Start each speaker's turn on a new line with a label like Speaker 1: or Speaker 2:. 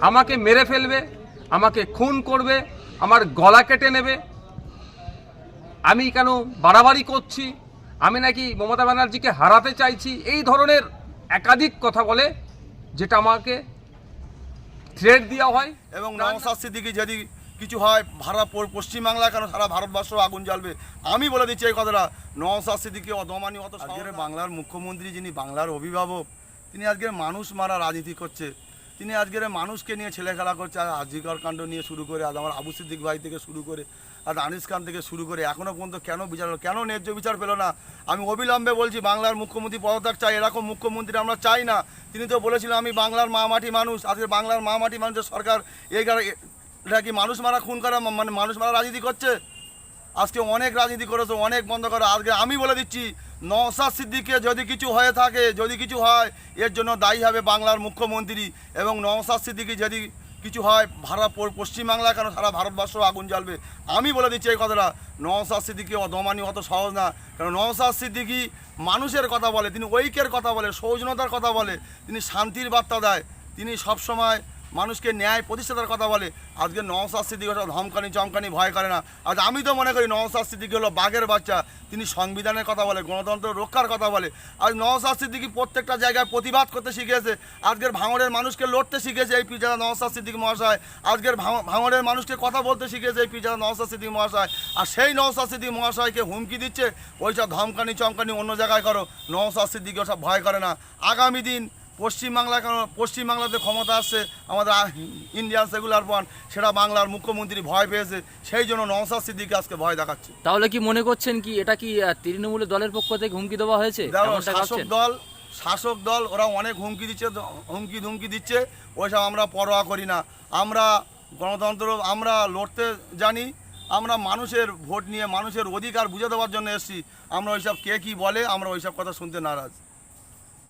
Speaker 1: আমাকে মেরে ফেলবে আমাকে খুন করবে আমার গলা কেটে নেবে। আমি কেন বাড়াবাড়ি করছি? আমি নাকি মমতা ব্যানার্জিকে হারাতে চাইছি? এই ধরনের একাধিক কথা বলে যেটা আমাকে থ্রেড দেওয়া হয়।
Speaker 2: এবং নওসাদ সিদ্দিকি যদি কিছু হয় ভাড়া পশ্চিমবাংলা কেন সারা ভারতবর্ষ আগুন জ্বালবে? আমি বলে দিচ্ছি এই কথাটা। নওসাদ সিদ্দিকি অদমানি অত বাংলার মুখ্যমন্ত্রী যিনি বাংলার অভিভাবক তিনি আজকে মানুষ মারা রাজনীতি করছে। তিনি আজকের মানুষকে নিয়ে ছেলে খেলা করছে, আর আজিকর কাণ্ড নিয়ে শুরু করে, আজ আমার আবু সিদ্দিক ভাই থেকে শুরু করে আর আনিস খান থেকে শুরু করে এখনও পর্যন্ত কেন বিচার হলো? কেন ন্যায্য বিচার পেল না আমি অবিলম্বে বলছি, বাংলার মুখ্যমন্ত্রী পদত্যাগ চাই, এরকম মুখ্যমন্ত্রী আমরা চাই না তিনি তো বলেছিলেন আমি বাংলার মা মাটি মানুষ, আজকে বাংলার মা মাটি মানুষের সরকার, এই কারণে এটা কি মানুষ মারা, খুন করা মানে মানুষ মারা রাজনীতি করছে আজকে অনেক রাজনীতি করেছে, অনেক বন্ধ করে। আজকে আমি বলে দিচ্ছি নওসাদ সিদ্দিককে যদি কিছু হয়ে থাকে, যদি কিছু হয়, এর জন্য দায়ী হবে বাংলার মুখ্যমন্ত্রী এবং নওসাদ সিদ্দিকি যদি কিছু হয় ভারত পশ্চিমবাংলা কেন সারা ভারতবর্ষ আগুন জ্বালবে? আমি বলে দিচ্ছি এই কথাটা। নওসাদ সিদ্দিকি দমানি অত সহজ না। কারণ নওসাদ সিদ্দিকি মানুষের কথা বলে, তিনি ঐক্যের কথা বলে সৌজনতার কথা বলে, তিনি শান্তির বার্তা দেয়। তিনি সবসময় মানুষকে ন্যায় প্রতিষ্ঠাতার কথা বলে। আজকে নওসাদ সিদ্দিক ধমকানি, চমকানি, ভয় করে না। আজ আমি তো মনে করি নওসাদ সিদ্দিক হলো বাঘের বাচ্চা। তিনি সংবিধানের কথা বলে, গণতন্ত্র রক্ষার কথা বলে। আজ নওসাদ সিদ্দিকি প্রত্যেকটা জায়গায় প্রতিবাদ করতে শিখেছে আজকের ভাঙড়ের মানুষকে লড়তে শিখেছে এই পিজারা নওসাদ সিদ্দিক মহাশয়। আজকের ভাঙ- ভাঙড়ের মানুষকে কথা বলতে শিখেছে এই পিজারা নওসাদ সিদ্দিক মহাশয়। আর সেই নওসাদ সিদ্দিক মহাশয়কে হুমকি দিচ্ছে, ওইসব ধমকানি, চমকানি অন্য জায়গায় করো। নওসাদ সিদ্দিক ওসব ভয় করে না। আগামী দিন পশ্চিমবাংলা কেন পশ্চিমবাংলাতে ক্ষমতা আসছে আমাদের ইন্ডিয়ান সেকুলার ফ্রন্ট সেটা বাংলার মুখ্যমন্ত্রী ভয় পেয়েছে সেই জন্য নওসাদ সিদ্দিককে আজকে ভয় দেখাচ্ছে।
Speaker 3: তাহলে কি মনে করছেন কি এটা কি আহ, তৃণমূল দলের পক্ষ থেকে হুমকি দেওয়া হয়েছে?
Speaker 2: শাসক দল শাসক দল ওরা অনেক হুমকি দিচ্ছে হুমকি ধুমকি দিচ্ছে ওইসব আমরা পরোয়া করি না। আমরা গণতন্ত্র আমরা লড়তে জানি আমরা মানুষের ভোট নিয়ে মানুষের অধিকার বুঝে দেওয়ার জন্য এসেছি। আমরা ওইসব কে কী বলে আমরা ওইসব কথা শুনতে নারাজ।